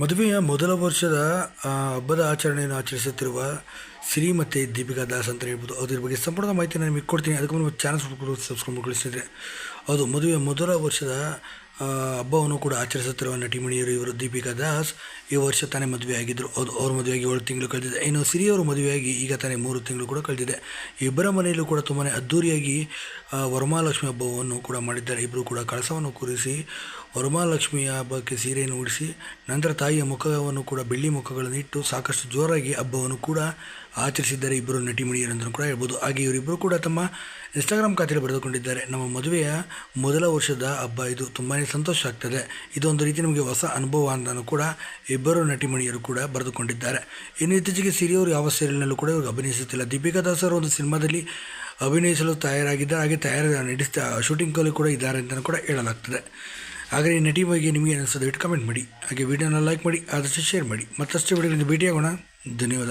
ಮದುವೆಯ ಮೊದಲ ವರ್ಷದ ಹಬ್ಬದ ಆಚರಣೆಯನ್ನು ಆಚರಿಸುತ್ತಿರುವ ಶ್ರೀಮತಿ ದೀಪಿಕಾ ದಾಸ್ ಅಂತ ಹೇಳ್ಬೋದು. ಅದ್ರ ಬಗ್ಗೆ ಸಂಪೂರ್ಣ ಮಾಹಿತಿ ನಿಮಗೆ ಕೊಡ್ತೀನಿ. ಅದಕ್ಕೆ ಚಾನಲ್ ಸಬ್ಸ್ಕ್ರೈಬ್ ಮಾಡ್ಕೊಳ್ಳಿಸಿದ್ರೆ ಅದು ಮದುವೆಯ ಮೊದಲ ವರ್ಷದ ಹಬ್ಬವನ್ನು ಕೂಡ ಆಚರಿಸುತ್ತಿರುವ ನಟಿಮಣಿಯರು ಇವರು ದೀಪಿಕಾ ದಾಸ್. ಈ ವರ್ಷ ತಾನೇ ಮದುವೆ ಆಗಿದ್ದರು ಹೌದು ಅವ್ರ ಮದುವೆಯಾಗಿ ಏಳು ತಿಂಗಳು ಕಳೆದಿದೆ. ಇನ್ನು ಸಿರಿಯವರು ಮದುವೆಯಾಗಿ ಈಗ ತಾನೇ ಮೂರು ತಿಂಗಳು ಕೂಡ ಕಳೆದಿದೆ. ಇಬ್ಬರ ಮನೆಯಲ್ಲೂ ಕೂಡ ತುಂಬಾ ಅದ್ಧೂರಿಯಾಗಿ ವರಮಹಾಲಕ್ಷ್ಮಿ ಹಬ್ಬವನ್ನು ಕೂಡ ಮಾಡಿದ್ದಾರೆ. ಇಬ್ಬರು ಕೂಡ ಕಳಸವನ್ನು ಕೂರಿಸಿ ವರಮಹಾಲಕ್ಷ್ಮಿಯ ಹಬ್ಬಕ್ಕೆ ಸೀರೆಯನ್ನು ಉಡಿಸಿ, ನಂತರ ತಾಯಿಯ ಮುಖವನ್ನು ಕೂಡ ಬೆಳ್ಳಿ ಮುಖಗಳನ್ನು ಇಟ್ಟು ಸಾಕಷ್ಟು ಜೋರಾಗಿ ಹಬ್ಬವನ್ನು ಕೂಡ ಆಚರಿಸಿದ್ದಾರೆ ಇಬ್ಬರು ನಟಿಮಣಿಯರೆಂದು ಕೂಡ ಹೇಳ್ಬೋದು. ಹಾಗೆ ಇವರಿಬ್ಬರು ಕೂಡ ತಮ್ಮ ಇನ್ಸ್ಟಾಗ್ರಾಮ್ ಖಾತೆಯಲ್ಲಿ ಬರೆದುಕೊಂಡಿದ್ದಾರೆ. ನಮ್ಮ ಮದುವೆಯ ಮೊದಲ ವರ್ಷದ ಹಬ್ಬ ಇದು. ತುಂಬಾ ಸಂತೋಷ ಆಗ್ತದೆ. ಇದೊಂದು ರೀತಿ ನಮಗೆ ಹೊಸ ಅನುಭವ ಅಂತಲೂ ಕೂಡ ಇಬ್ಬರು ನಟಿಮಣಿಯರು ಕೂಡ ಬರೆದುಕೊಂಡಿದ್ದಾರೆ. ಇನ್ನು ಇತ್ತೀಚೆಗೆ ಸಿರಿಯವರು ಯಾವ ಸೀರಿಯಲ್ನಲ್ಲೂ ಕೂಡ ಇವರು ಅಭಿನಯಿಸುತ್ತಿಲ್ಲ. ದೀಪಿಕಾ ದಾಸ್ ಅವರು ಒಂದು ಸಿನಿಮಾದಲ್ಲಿ ಅಭಿನಯಿಸಲು ತಯಾರಾಗಿದ್ದಾರೆ ಹಾಗೆ ತಯಾರ ನಡೆಸ್ತಾ ಶೂಟಿಂಗಲ್ಲಿ ಕೂಡ ಇದ್ದಾರೆ ಅಂತಲೂ ಕೂಡ ಹೇಳಲಾಗ್ತದೆ. ಹಾಗೆ ಈ ನಟಿ ಬಗ್ಗೆ ನಿಮಗೆ ಅನಿಸೋದು ಇಟ್ಟು ಕಮೆಂಟ್ ಮಾಡಿ. ಹಾಗೆ ವಿಡಿಯೋನ ಲೈಕ್ ಮಾಡಿ, ಆದಷ್ಟು ಶೇರ್ ಮಾಡಿ. ಮತ್ತಷ್ಟು ವಿಡಿಯೋಗಳಿಂದ ಭೇಟಿಯಾಗೋಣ. ಧನ್ಯವಾದ.